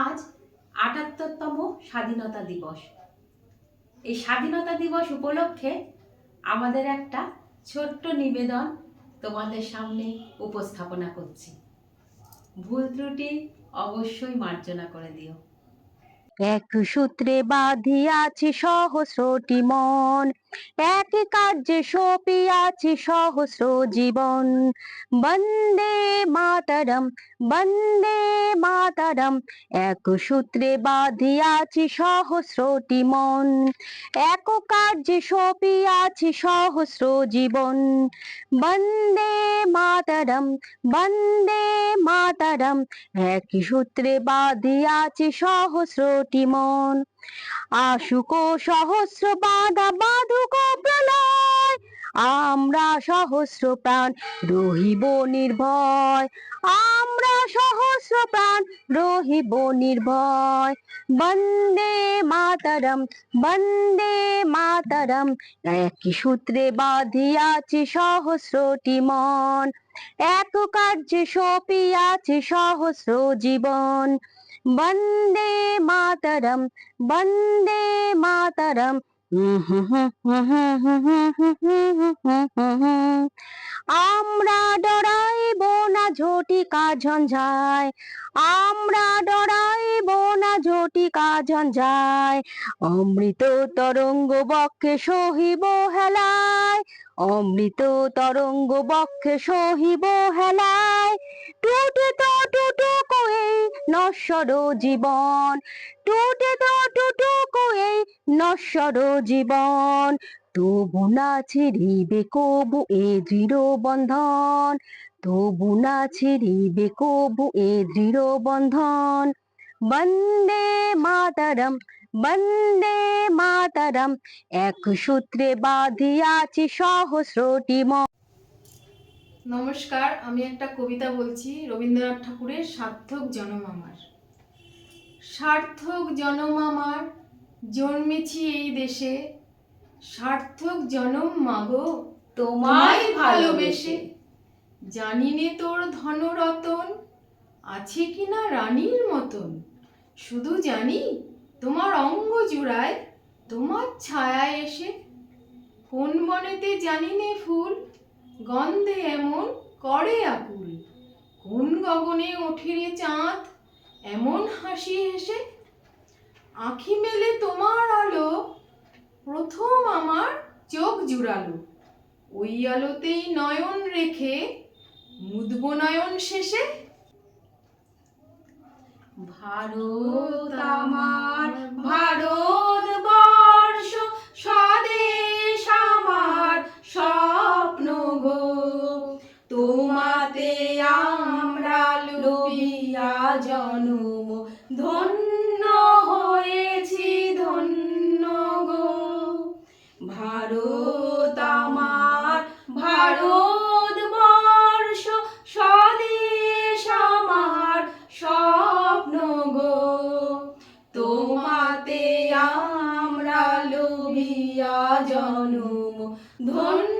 আজ আটাত্তরতম স্বাধীনতা দিবস। এই স্বাধীনতা দিবস উপলক্ষে আমাদের একটা ছোট্ট নিবেদন তোমাদের সামনে উপস্থাপনা করছি। ভুল ত্রুটি অবশ্যই মার্জনা করে দিও। এক সূত্রে বাঁধিয়াছি সহস্রটি মন এক কার্যে সপিয়াছি সহস্র জীবন। বন্দে মাতারম বন্দে মাতারম, এক সূত্রে বাঁধিয়াছি সহস্রটি মন। এক কার্যে সপিয়াছি সহস্র জীবন। বন্দে মাতারম বন্দে মাতারম একই সূত্রে বাঁধিয়াছি সহস্রটি মন। আশুক সহস্র বাঁধা বাঁধুক প্রলয়। আমরা সহস্র প্রাণ রহিব নির্ভয়। আমরা সহস্র প্রাণ রহিব নির্ভয়। বন্দে মাতারম বন্দে মাতারম। একই সূত্রে বাঁধিয়াছি সহস্রটি মন। এক কার্যে সপিয়াছি সহস্র জীবন। বন্দে মাতরম বন্দে মাতারম আমরা ডরাইব না ঝটিকা ঝঞ্ঝায় আমরা ডরাইব না ঝটিকা ঝঞ্ঝায় অমৃত তরঙ্গ বক্ষে সহিব হেলায়। অমৃত তরঙ্গ বক্ষে সহিব হেলায়। টুটে তো টুটুকু এই নশ্বর জীবন। টুটে তো টুটুকু এই নশ্বর জীবন। তবু না ছিড়িবে কবু এ দৃঢ় বন্ধন। তবু না ছিড়িবে কবু এ দৃঢ় বন্ধন। বন্দে মাতারম বন্দে মাতারম। এক সূত্রে বাঁধিয়াছি সহস্রটি মন নমস্কার আমি একটা কবিতা বলছি রবীন্দ্রনাথ ঠাকুরের সার্থক জনম আমার। সার্থক জনম আমার জন্মেছি এই দেশে। সার্থক জনম মাগো তোমায় ভালোবেসে। জানিনে তোর ধনরতন আছে কিনা রানীর মতন। শুধু জানি তোমার অঙ্গ জুড়ায় তোমার ছায়া এসে। কোন বনেতে জানি নে ফুল, গন্ধে এমন করে আকুল। কোন গগনে ওঠে রে চাঁদ, এমন হাসি হেসে। আঁখি মেলে তোমার আলো, প্রথম আমার চোখ জুড়ালো। ওই আলোতেই নয়ন রেখে, মুদব নয়ন শেষে ভারত আমার, ভারত বর্ষ, স্বদেশ আমার স্বপ্ন গো। তোমাতে আমরা লোভিয়া জন্ম, ধন্য হয়েছি ধন্য গো। ভারত জনম ধন্য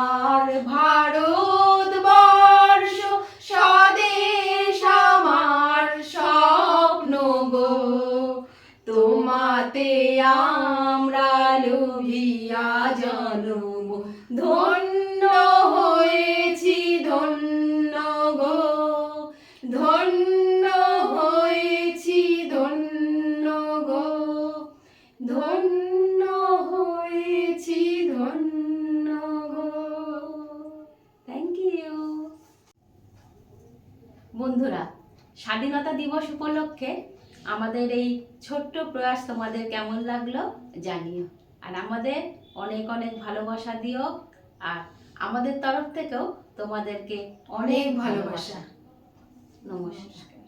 আমার ভারত বর্ষ স্বদেশ আমার স্বপ্ন গো। তোমাতে আমরা লোভিয়া জনম ধন্য বন্ধুরা স্বাধীনতা দিবস উপলক্ষে আমাদের এই ছোট্ট প্রয়াস তোমাদের কেমন লাগল জানিও। আর আমাদের অনেক অনেক ভালোবাসা দিও আর আমাদের তরফ থেকেও তোমাদেরকে অনেক ভালোবাসা। নমস্কার।